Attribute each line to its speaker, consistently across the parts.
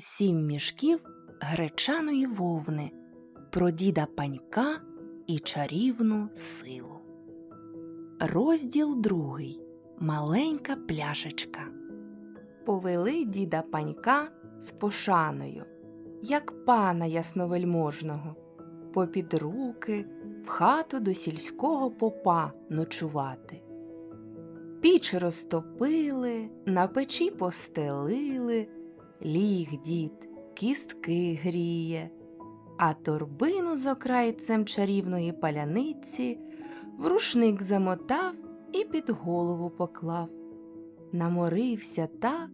Speaker 1: Сім мішків гречаної вовни про діда панька і чарівну силу. Розділ другий. Маленька пляшечка. Повели діда панька з пошаною, як пана ясновельможного, попід руки в хату до сільського попа ночувати. Піч розтопили, на печі постелили, ліг дід, кістки гріє, а торбину з окрайцем чарівної паляниці в рушник замотав і під голову поклав. Наморився так,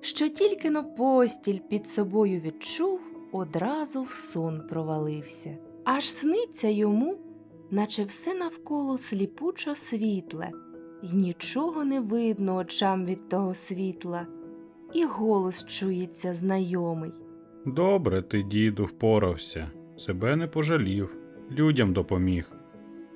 Speaker 1: що тільки но постіль під собою відчув, одразу в сон провалився. Аж сниться йому, наче все навколо сліпучо світле, й нічого не видно очам від того світла, і голос чується знайомий.
Speaker 2: Добре ти, діду, впорався, себе не пожалів, людям допоміг.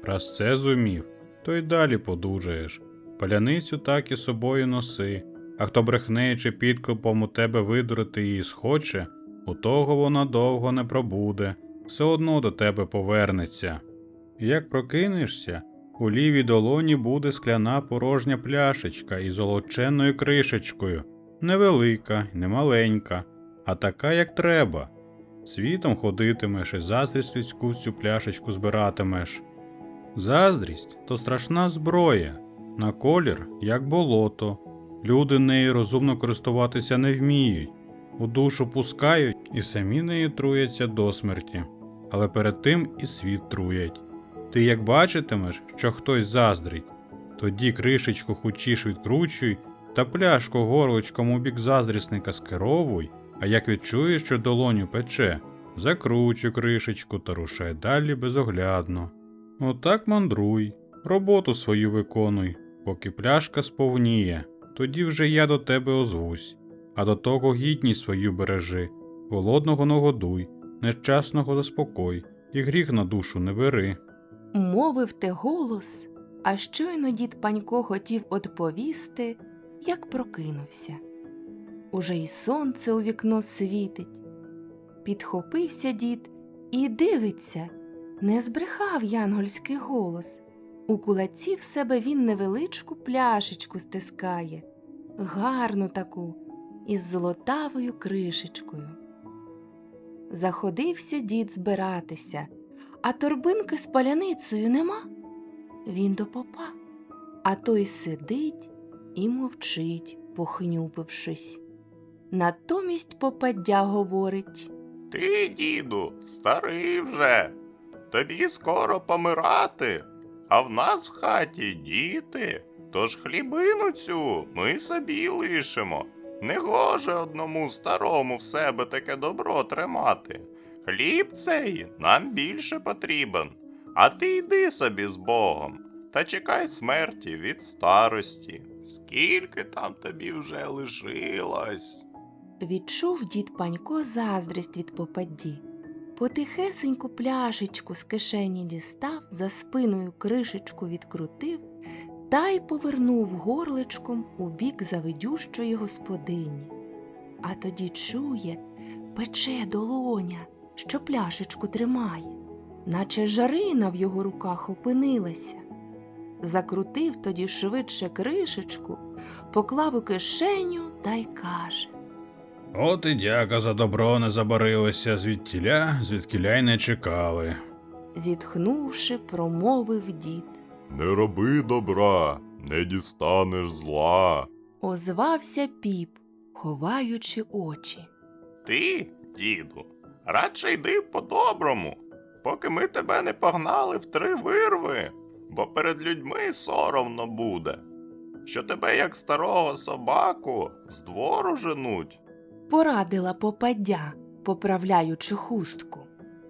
Speaker 2: Раз це зумів, то й далі подужаєш. Паляницю так і собою носи, а хто брехне чи підкупом у тебе видурити її схоче, у того вона довго не пробуде, все одно до тебе повернеться. Як прокинешся, у лівій долоні буде скляна порожня пляшечка із золоченною кришечкою, невелика, не маленька, а така, як треба. Світом ходитимеш і заздрість людську цю пляшечку збиратимеш. Заздрість то страшна зброя, на колір, як болото. Люди нею розумно користуватися не вміють, у душу пускають і самі нею труяться до смерті, але перед тим і світ труять. Ти як бачитимеш, що хтось заздрить, тоді кришечку хучіш відкручуй та пляшку горлочком у бік заздрісника скеровуй, а як відчуєш, що долоню пече, закручуй кришечку та рушай далі безоглядно. Отак мандруй, роботу свою виконуй, поки пляшка сповніє, тоді вже я до тебе озвусь, а до того гідність свою бережи, голодного нагодуй, нещасного заспокой, і гріх на душу не бери.
Speaker 1: Мовив те голос, а щойно дід Панько хотів одповісти, як прокинувся. Уже й сонце у вікно світить. Підхопився дід і дивиться, не збрехав янгольський голос. У кулаці в себе він невеличку пляшечку стискає, гарну таку, із золотавою кришечкою. Заходився дід збиратися, а торбинки з паляницею нема. Він до попа, а той сидить і мовчить, похнюпившись. Натомість попаддя говорить
Speaker 3: Ти, діду, старий вже. Тобі скоро помирати, а в нас в хаті діти. Тож хлібину цю ми собі лишимо. Не гоже одному старому в себе таке добро тримати. Хліб цей нам більше потрібен. А ти йди собі з Богом та чекай смерті від старості. Скільки там тобі вже лишилось?
Speaker 1: Відчув дід Панько заздрість від попадді. Потихесеньку пляшечку з кишені дістав, за спиною кришечку відкрутив та й повернув горличком у бік завидющої господині. А тоді чує, пече долоня, що пляшечку тримає, наче жарина в його руках опинилася. Закрутив тоді швидше кришечку, поклав у кишеню та й каже
Speaker 2: От і дяка за добро не забарилися звідтіля, звідкіля й не чекали.
Speaker 1: зітхнувши, промовив дід.
Speaker 3: Не роби добра, не дістанеш зла.
Speaker 1: Озвався піп, ховаючи очі.
Speaker 3: Ти, діду, радше йди по-доброму, поки ми тебе не погнали в три вирви, бо перед людьми соромно буде, що тебе, як старого собаку, з двору женуть.
Speaker 1: Порадила попаддя, поправляючи хустку.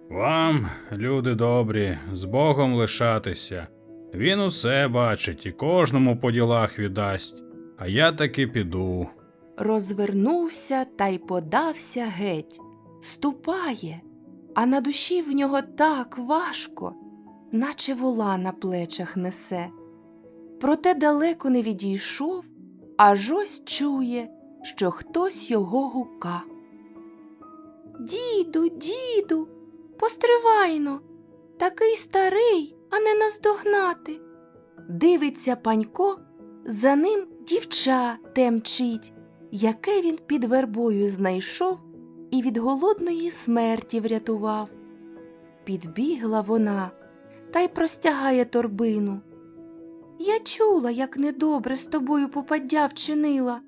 Speaker 2: Вам, люди добрі, з Богом лишатися. Він усе бачить і кожному по ділах віддасть, а я таки піду.
Speaker 1: Розвернувся та й подався геть. Ступає, а на душі в нього так важко, наче вола на плечах несе. Проте далеко не відійшов, аж ось чує, що хтось його гука. Діду, діду, постривайно. Такий старий, а не наздогнати. Дивиться панько, за ним дівча те мчить, яке він під вербою знайшов і від голодної смерті врятував. Підбігла вона та й простягає торбину. Я чула, як недобре з тобою попаддя вчинила.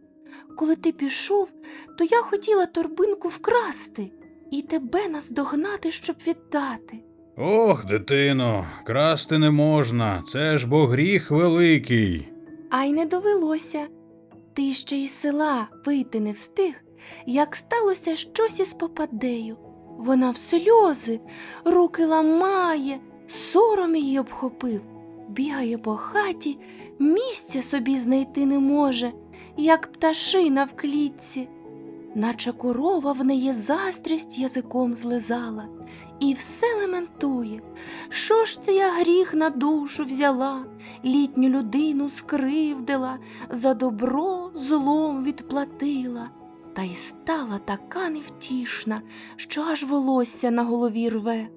Speaker 1: Коли ти пішов, то я хотіла торбинку вкрасти і тебе наздогнати, щоб віддати.
Speaker 2: Ох, дитино, красти не можна, це ж бо гріх великий.
Speaker 1: А й не довелося. Ти ще із села вийти не встиг, як сталося щось із попадею. Вона в сльози, руки ламає, сором її обхопив, бігає по хаті, місця собі знайти не може, як пташина в клітці. Наче корова в неї заздрість язиком злизала, і все лементує. Що ж це я гріх на душу взяла, літню людину скривдила, за добро злом відплатила, та й стала така невтішна, що аж волосся на голові рве.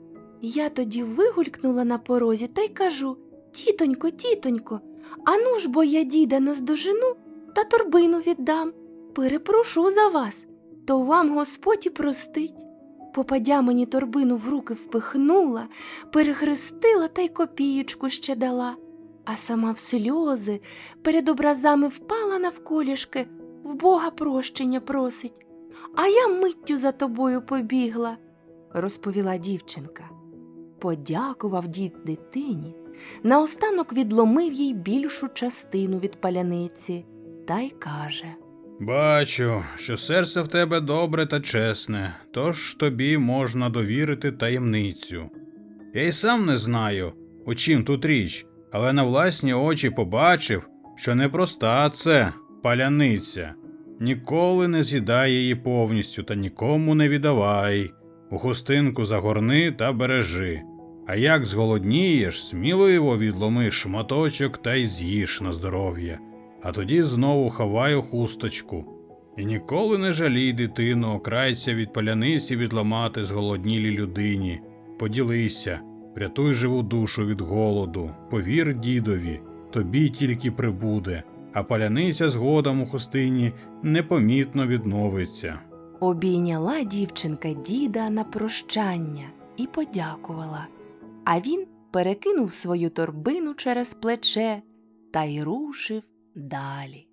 Speaker 1: Я тоді вигулькнула на порозі та й кажу Тітонько, тітонько, ану ж бо я діда наздожену та торбину віддам. Перепрошу за вас, то вам Господь і простить. Попадя мені торбину в руки впихнула, перехрестила та й копієчку ще дала, а сама в сльози перед образами впала навколішки, в Бога прощення просить. А я миттю за тобою побігла, розповіла дівчинка. Подякував дід дитині, наостанок відломив їй більшу частину від паляниці та й каже.
Speaker 2: Бачу, що серце в тебе добре та чесне, тож тобі можна довірити таємницю. Я й сам не знаю, у чим тут річ, але на власні очі побачив, що непроста це паляниця. Ніколи не з'їдай її повністю та нікому не віддавай. У хустинку загорни та бережи. А як зголоднієш, сміливо відломи шматочок та й з'їж на здоров'я а тоді знову ховай хусточку. І ніколи не жалій дитину, окрайця від паляниці відламати зголоднілій людині. Поділися, врятуй живу душу від голоду, повір дідові, тобі тільки прибуде, а паляниця згодом у хустині непомітно відновиться.
Speaker 1: Обійняла дівчинка діда на прощання і подякувала. А він перекинув свою торбину через плече та й рушив далі.